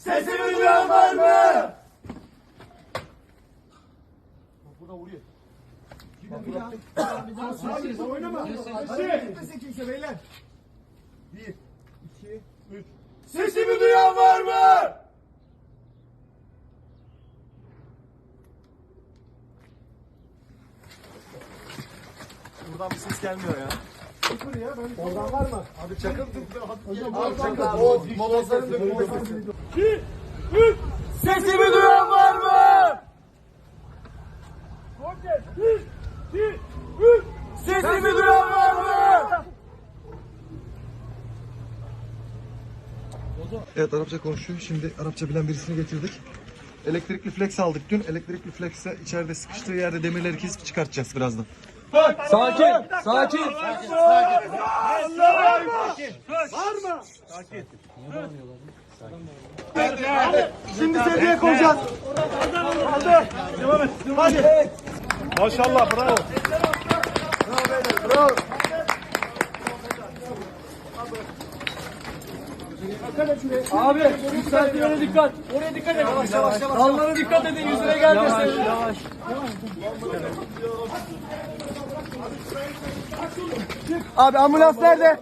Sesimi duyan var mı? Sesimi duyan var mı? Buradan bir ses gelmiyor ya. Sesimi duyan var mı? Sesimi duyan var mı? Evet Arapça konuşuyor. Şimdi Arapça bilen birisini getirdik. Elektrikli flex aldık dün. Elektrikli flex'e içeride sıkıştığı yerde demirleri kesip çıkartacağız birazdan. Sakin, sakin. Şimdi sedyeye koyacağız. Maşallah bravo. Abi yükseltilere dikkat. Oraya dikkat edin. Yavaş yavaş yavaş. Dallara dikkat edin yüzüne gelmesin. Yavaş yavaş. Abi ambulans nerede?